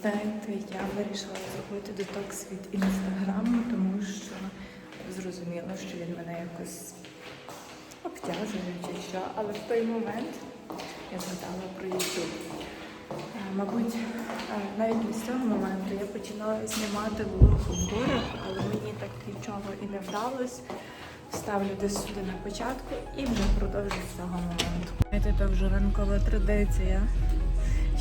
Знаєте, я вирішила зробити детокс від інстаграму, тому що зрозуміла, що він мене якось обтяжує чи що. Але в той момент я згадала про YouTube. Е, Мабуть, е, навіть не з цього моменту я починала знімати влог в горах, але мені так нічого і не вдалося. Ставлю десь сюди на початку і вже продовжу з цього моменту. Це вже ранкова традиція.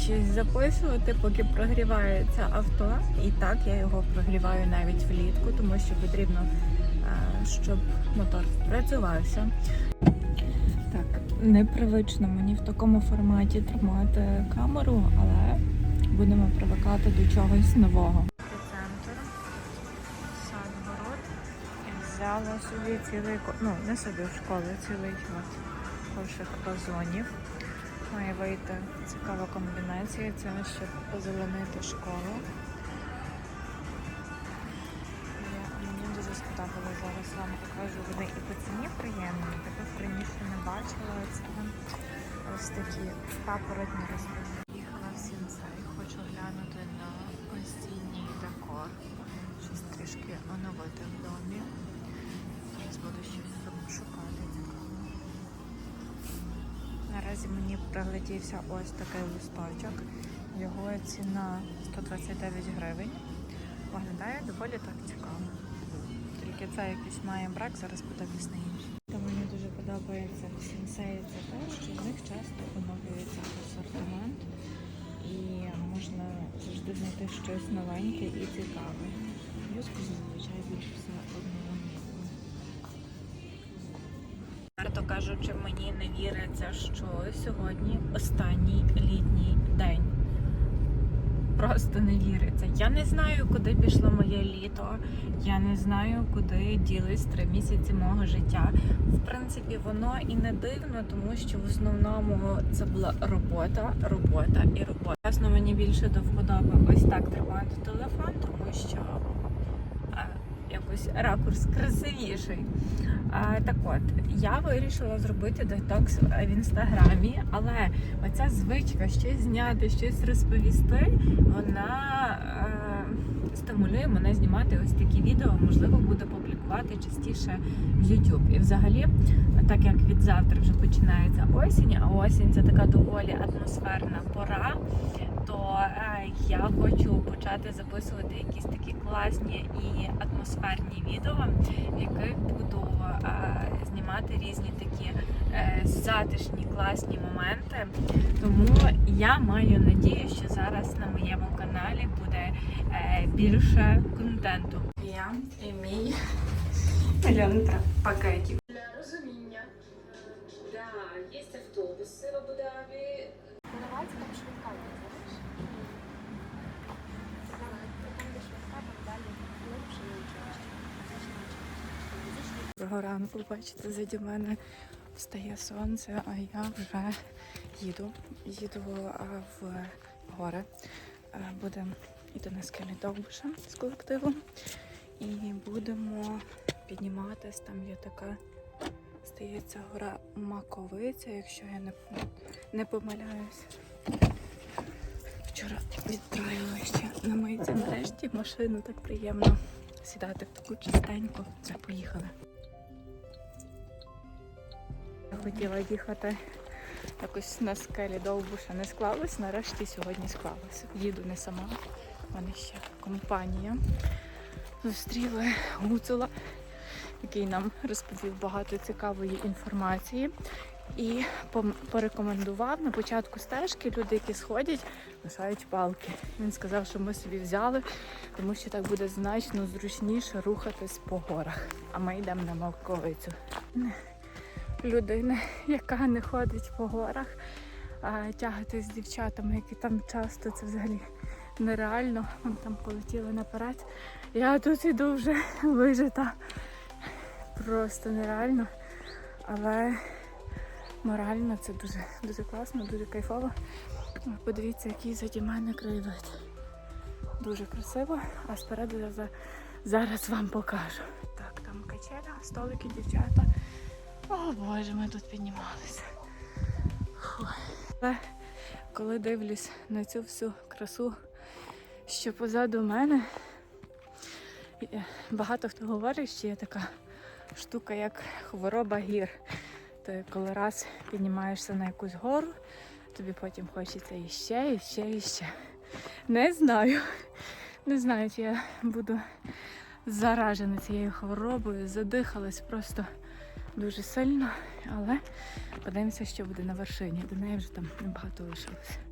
Щось записувати, поки прогрівається авто. І так я його прогріваю навіть влітку, тому що потрібно, е, щоб мотор працювався. Так, непривично мені в такому форматі тримати камеру, але будемо привикати до чогось нового. Взяла собі цілий ну не собі в школу, цілий кошик вазонів. Має вийти цікава комбінація. Це щоб позеленити школу. Мені дуже сподобалося зараз вам покажу. Вони і по ціні приємні. Таких раніше не бачила. Це ось такі папоротні рослини. Їхала в сінцей. Хочу глянути на осінній декор. Щось трішки оновити в домі. Зараз буду щось шукати Наразі мені приглядівся ось такий листочок. Його ціна 129 гривень. Виглядає доволі так цікаво. Тільки це якийсь має брак, зараз подивлюсь на інші. Та мені дуже подобається в сінсеї це те, що в них часто оновлюється асортимент і можна завжди знайти щось новеньке і цікаве. Юску зазвичай більше все одноразово. Варто кажучи, мені не віриться, що сьогодні останній літній день. Просто не віриться. Я не знаю, куди пішло моє літо. Я не знаю, куди ділись три місяці мого життя. В принципі, воно і не дивно, тому що в основному це була робота, робота і робота. Чесно, мені більше до вподоби ось так тримати телефон, тому що якось ракурс красивіший. Так от, я вирішила зробити детокс в інстаграмі, але оця звичка щось зняти, щось розповісти, вона е, стимулює мене знімати ось такі відео, можливо, буду публікувати частіше в YouTube. І взагалі, так як від завтра вже починається осінь, а осінь це така доволі атмосферна пора, я хочу почати записувати якісь такі класні і атмосферні відео, в яких буду е, знімати різні такі е, затишні класні моменти. Тому я маю надію, що зараз на моєму каналі буде е, більше контенту. Я і мій мільйон пакетів. Доброго ранку, бачите, заді мене встає сонце, а я вже їду. Їду в гори. Будемо йти на скелі Довбуша з колективом. І будемо підніматись. Там є така, здається, гора Маковиця, якщо я не, не помиляюсь. Вчора відправила ще на мийці нарешті машину, так приємно сідати в таку чистеньку. Все, поїхали. Хотіла їхати якось на скелі довбуша не склалось, нарешті сьогодні склалося. Їду не сама, в мене ще компанія. Зустріли Гуцула, який нам розповів багато цікавої інформації. І порекомендував на початку стежки люди, які сходять, лишають палки. Він сказав, що ми собі взяли, тому що так буде значно зручніше рухатись по горах. А ми йдемо на Малковицю. Людина, яка не ходить по горах, а тягати з дівчатами, які там часто це взагалі нереально. Вони там полетіли наперед. Я тут іду вже вижита. Просто нереально. Але морально це дуже, дуже класно, дуже кайфово. Подивіться, який заді мене краєвид. Дуже красиво, а спереду я зараз вам покажу. Так, там качеля, столики, дівчата. О боже, ми тут піднімалися. Але коли дивлюсь на цю всю красу що позаду мене багато хто говорить, що є така штука, як хвороба гір. То коли раз піднімаєшся на якусь гору, тобі потім хочеться іще, іще, іще. Не знаю. Не знаю, чи я буду заражена цією хворобою, задихалась просто дуже сильно, але подивимося, що буде на вершині. До неї вже там небагато лишилося.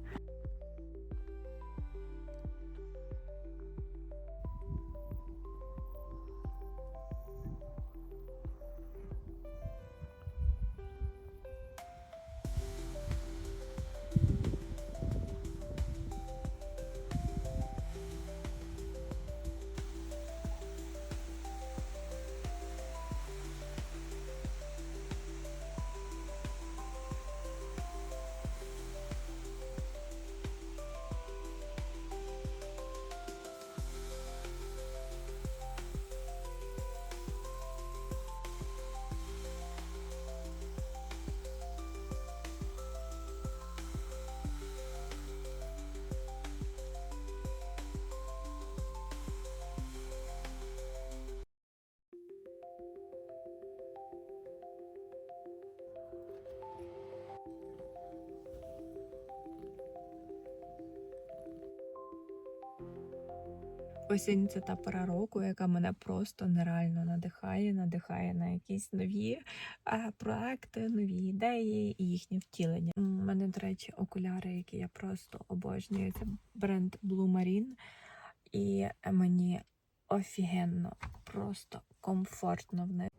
Осінь це та пора року, яка мене просто нереально надихає, надихає на якісь нові проекти, нові ідеї і їхнє втілення. У мене, до речі, окуляри, які я просто обожнюю. Це бренд Blue Marine. І мені офігенно, просто комфортно в них.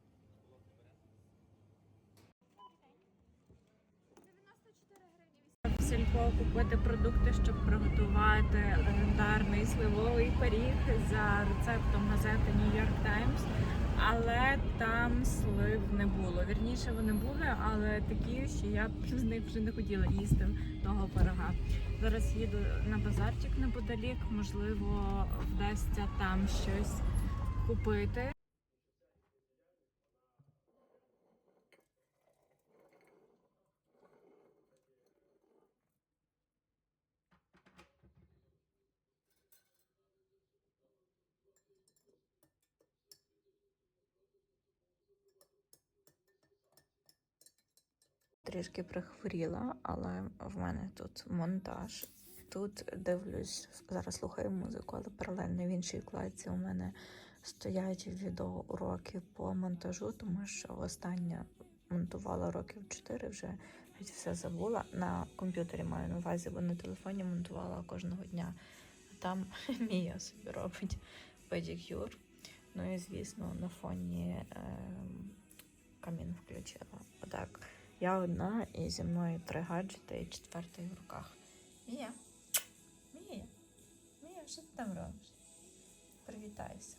В купити продукти, щоб приготувати легендарний сливовий пиріг за рецептом газети New York Times. Але там слив не було. Вірніше вони були, але такі, що я з них вже не хотіла їсти того пирога. Зараз їду на базарчик неподалік, можливо, вдасться там щось купити. Трішки прихворіла, але в мене тут монтаж. Тут дивлюсь, зараз слухаю музику, але паралельно в іншій вкладці у мене стоять відеоуроки по монтажу, тому що останнє монтувала років 4, вже геть все забула. На комп'ютері маю на увазі, бо на телефоні монтувала кожного дня. А там Мія собі робить педикюр. Ну і звісно, на фоні ем, камін включила. Отак. Я одна і зі мною три гаджети і четвертий в руках. Мія. Мія. Мія, що ти там робиш? Привітайся.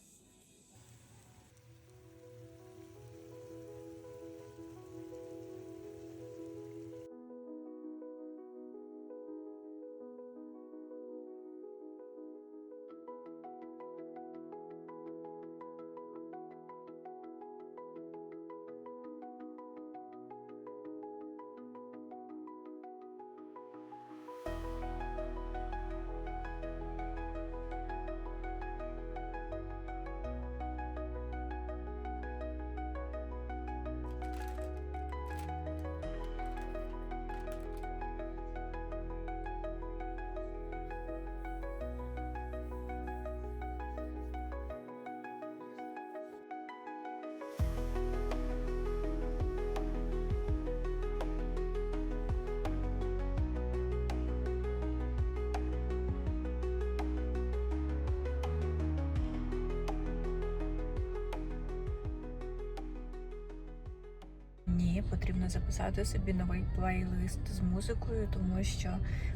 Записати собі новий плейлист з музикою, тому що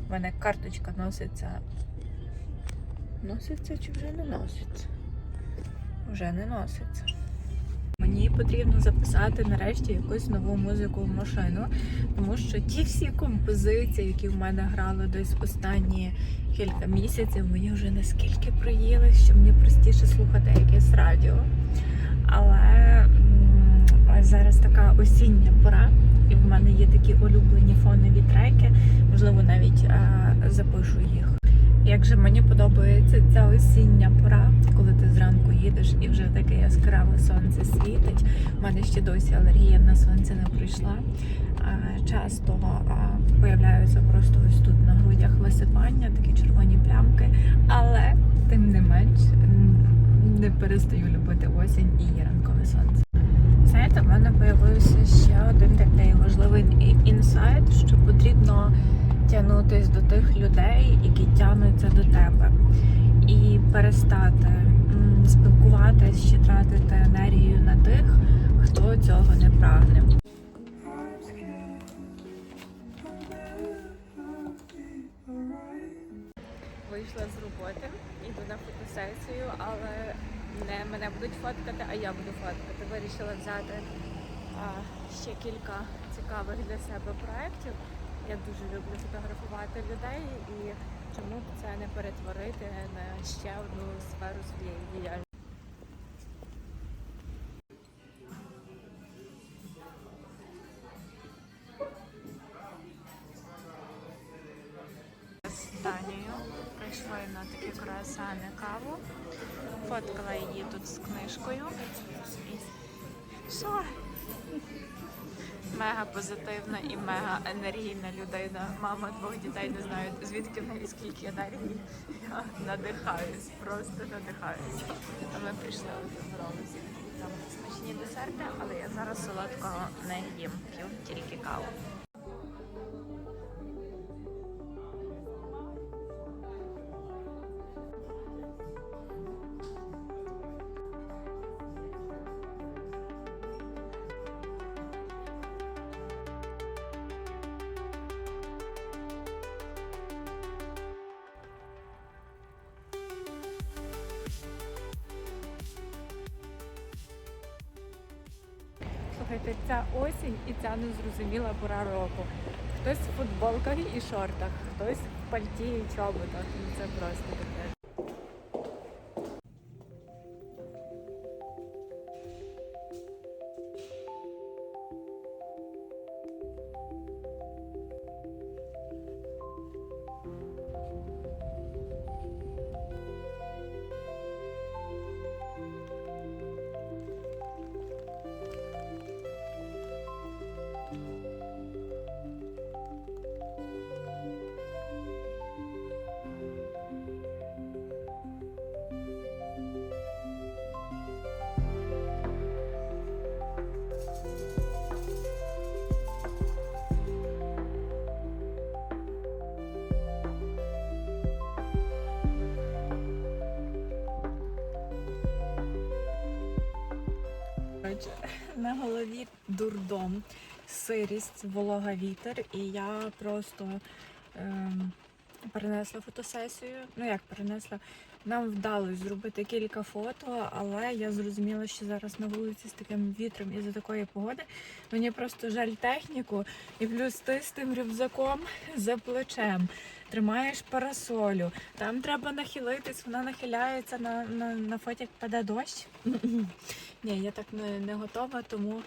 в мене карточка носиться. Носиться чи вже не носиться? Вже не носиться. Мені потрібно записати нарешті якусь нову музику в машину, тому що ті всі композиції, які в мене грали десь останні кілька місяців, мені вже наскільки приїли, що мені простіше слухати якесь радіо. Але зараз така осіння пора, і в мене є такі улюблені фонові треки. Можливо, навіть е, запишу їх. Як же мені подобається ця осіння пора, коли ти зранку їдеш і вже таке яскраве сонце світить. У мене ще досі алергія на сонце не прийшла. А, Часто а, появляються просто ось тут на грудях висипання, такі червоні плямки. Але тим не менш не перестаю любити осінь і ранкове сонце. Знаєте, в мене з'явився ще один такий важливий інсайт, що потрібно тягнутись до тих людей, які тягнуться до тебе, і перестати м, спілкуватись чи тратити енергію на тих, хто цього не прагне. Вийшла з роботи, йду на фотосесію, але не мене будуть фоткати, а я буду фоткати. Вирішила взяти а, ще кілька цікавих для себе проєктів. Я дуже люблю фотографувати людей і чому б це не перетворити на ще одну сферу своєї діяльності. З Данією прийшли на такі круасани каву. Фоткала її тут з книжкою. І-? Мега позитивна і мега енергійна людина. Мама двох дітей не знаю, звідки в неї скільки енергії. Я надихаюсь, просто надихаюсь. А ми прийшли розібралися. Там смачні десерти, але я зараз солодкого не їм. П'ю тільки каву. Слухайте, ця осінь і ця незрозуміла пора року. Хтось в футболках і шортах, хтось в пальті і чоботах. Ну це просто таке. Коротше, на голові дурдом, сирість, волога вітер, і я просто ем, перенесла фотосесію. Ну як перенесла? Нам вдалося зробити кілька фото, але я зрозуміла, що зараз на вулиці з таким вітром і за такої погоди мені просто жаль техніку, і плюс ти з тим рюкзаком за плечем. Тримаєш парасолю, там треба нахилитись, вона нахиляється на, на, на фоті, паде дощ. Ні, я так не, не готова, тому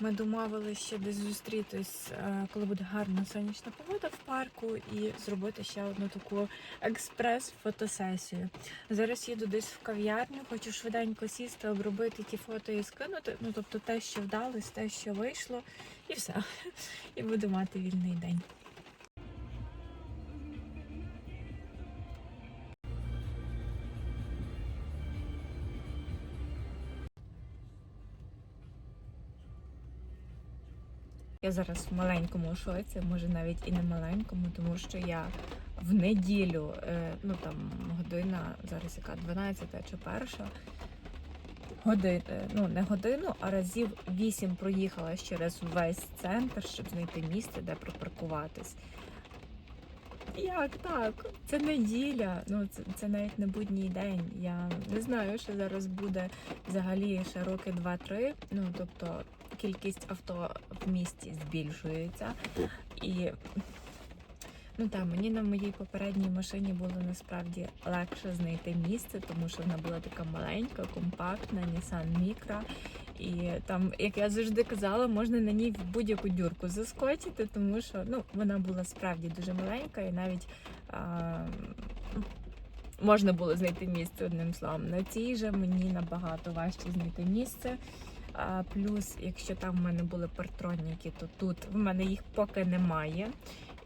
ми домовилися ще десь зустрітись, е, коли буде гарна сонячна погода в парку, і зробити ще одну таку експрес-фотосесію. Зараз їду десь в кав'ярню, хочу швиденько сісти, обробити ті фото і скинути. Ну тобто те, що вдалось, те, що вийшло, і все. І буду мати вільний день. Я зараз в маленькому шоці, може навіть і не маленькому, тому що я в неділю, е, ну там година, зараз яка 12 чи перша. Годин, е, ну не годину, а разів вісім проїхала через весь центр, щоб знайти місце, де припаркуватись. Як так? Це неділя. Ну це, це навіть не будній день. Я не знаю, що зараз буде взагалі ще роки 2-3. Ну тобто кількість авто в місті збільшується. І ну так, мені на моїй попередній машині було насправді легше знайти місце, тому що вона була така маленька, компактна, Nissan Micra. І там, як я завжди казала, можна на ній в будь-яку дюрку заскочити, тому що ну, вона була справді дуже маленька і навіть а, можна було знайти місце одним словом. На цій же мені набагато важче знайти місце. Плюс, якщо там в мене були партроніки, то тут в мене їх поки немає.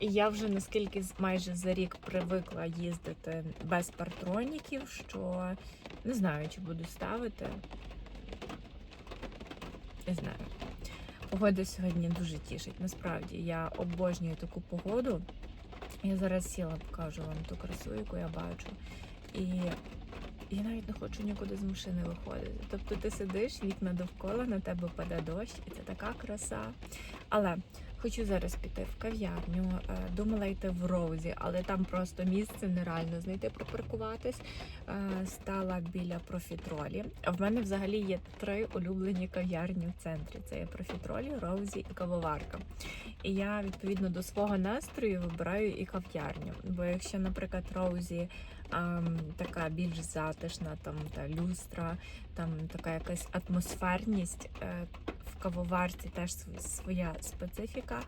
І я вже наскільки майже за рік привикла їздити без партроніків, що не знаю, чи буду ставити. Не знаю. Погода сьогодні дуже тішить. Насправді я обожнюю таку погоду. Я зараз сіла, покажу вам ту красу, яку я бачу. І я навіть не хочу нікуди з машини виходити. Тобто ти сидиш, вікна довкола, на тебе паде дощ, і це така краса. Але хочу зараз піти в кав'ярню. Е, Думала йти в Роузі, але там просто місце нереально знайти припаркуватись. Е, Стала біля профітролі. А в мене взагалі є три улюблені кав'ярні в центрі: це є профітролі, Роузі і кавоварка. І я відповідно до свого настрою вибираю і кав'ярню. Бо якщо, наприклад, Роузі така більш затишна, там та люстра, там така якась атмосферність. Е, в кавоварці теж своя специфіка.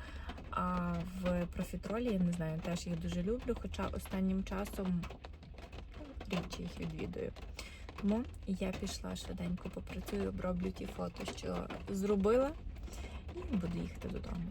А в профітролі я не знаю, теж їх дуже люблю, хоча останнім часом рідше їх відвідую. Тому я пішла швиденько попрацюю, оброблю ті фото, що зробила, і буду їхати додому.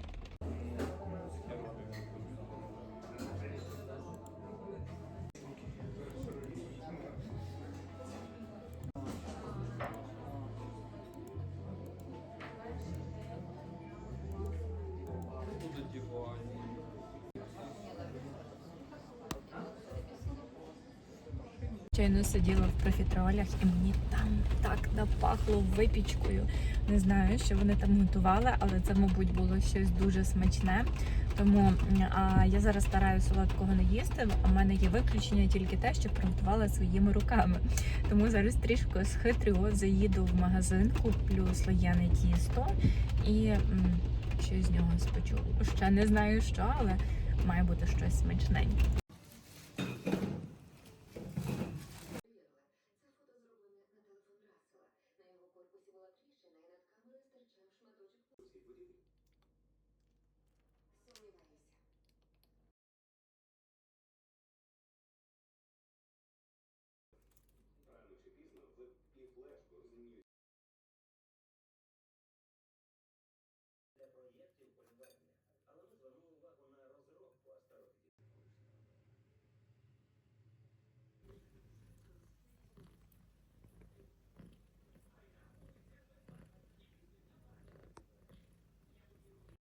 Сиділа в профітролях і мені там так напахло випічкою. Не знаю, що вони там готували, але це, мабуть, було щось дуже смачне. Тому а, я зараз стараюся солодкого не їсти. А в мене є виключення тільки те, що приготувала своїми руками. Тому зараз трішки схитрю, заїду в магазин, куплю слоєне тісто і м, щось з нього спечу. Ще не знаю що, але має бути щось смачненьке.